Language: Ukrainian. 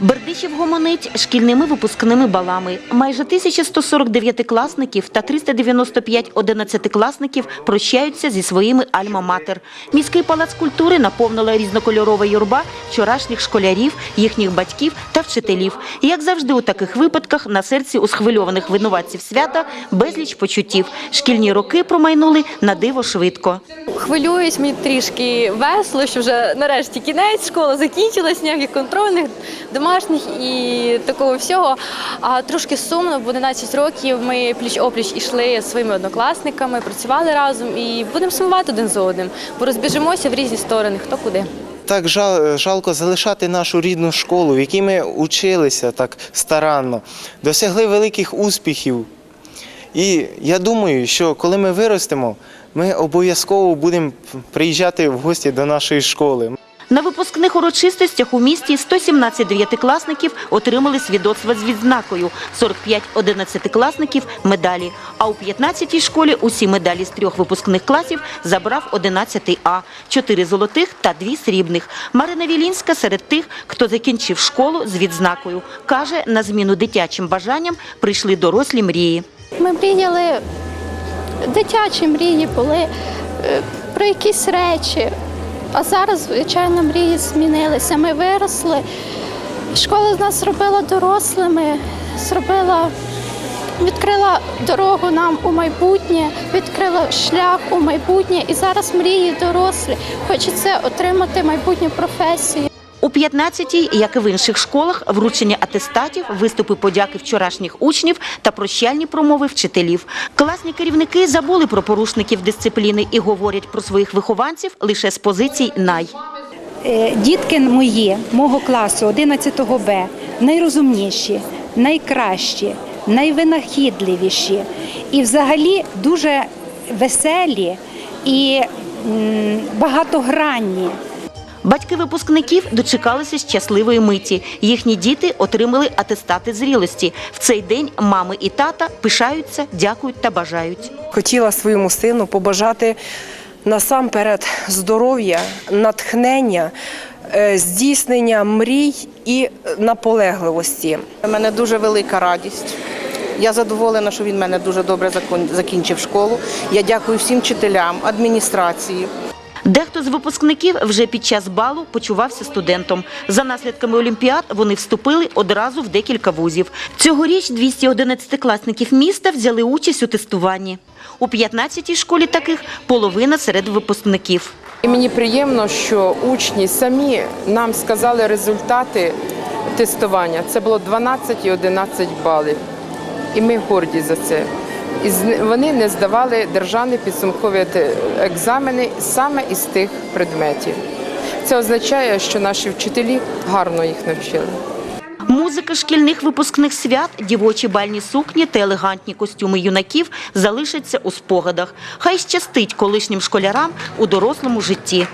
ber Бердичів гомонить шкільними випускними балами. Майже 1149 класників та 395 одинадцятикласників прощаються зі своїми альма-матер. Міський палац культури наповнила різнокольорова юрба вчорашніх школярів, їхніх батьків та вчителів. Як завжди у таких випадках на серці у схвильованих винуватців свята безліч почуттів. Шкільні роки промайнули на диво швидко. Хвилююсь, мені трішки весело, що вже нарешті кінець, школа закінчилась, ніяких контрольних, домашніх і такого всього. А трошки сумно, бо 11 років ми пліч-опліч ішли зі своїми однокласниками, працювали разом і будемо сумувати один за одним, бо розбіжимося в різні сторони, хто куди. Так жал, жалко залишати нашу рідну школу, в якій ми училися так старанно, досягли великих успіхів. І я думаю, що коли ми виростемо, ми обов'язково будемо приїжджати в гості до нашої школи. На випускних урочистостях у місті 117 дев'ятикласників отримали свідоцтва з відзнакою, 45 одинадцятикласників – медалі. А у 15-й школі усі медалі з трьох випускних класів забрав 11-й А, 4 золотих та 2 срібних. Марина Вілінська серед тих, хто закінчив школу з відзнакою. Каже, на зміну дитячим бажанням прийшли дорослі мрії. Ми мріяли, дитячі мрії були е, про якісь речі. А зараз, звичайно, мрії змінилися. Ми виросли. Школа нас зробила дорослими, зробила, відкрила дорогу нам у майбутнє, відкрила шлях у майбутнє. І зараз мрії дорослі. Хочеться отримати майбутню професію. У 15-й, як і в інших школах, вручення атестатів, виступи подяки вчорашніх учнів та прощальні промови вчителів. Класні керівники забули про порушників дисципліни і говорять про своїх вихованців лише з позицій «най». Е, Дітки мої, мого класу 11 Б, найрозумніші, найкращі, найвинахідливіші і взагалі дуже веселі і багатогранні. Батьки випускників дочекалися щасливої миті. Їхні діти отримали атестати зрілості. В цей день мами і тата пишаються, дякують та бажають. Хотіла своєму сину побажати насамперед здоров'я, натхнення, е, здійснення мрій і наполегливості. У мене дуже велика радість. Я задоволена, що він мене дуже добре закон- закінчив школу. Я дякую всім вчителям, адміністрації. Дехто з випускників вже під час балу почувався студентом. За наслідками олімпіад вони вступили одразу в декілька вузів. Цьогоріч 211-класників міста взяли участь у тестуванні. У 15-й школі таких половина серед випускників. І мені приємно, що учні самі нам сказали результати тестування. Це було 12 і 11 балів. І ми горді за це. І вони не здавали державні підсумкові екзамени саме із тих предметів. Це означає, що наші вчителі гарно їх навчили. Музика шкільних випускних свят, дівочі бальні сукні та елегантні костюми юнаків залишаться у спогадах. Хай щастить колишнім школярам у дорослому житті.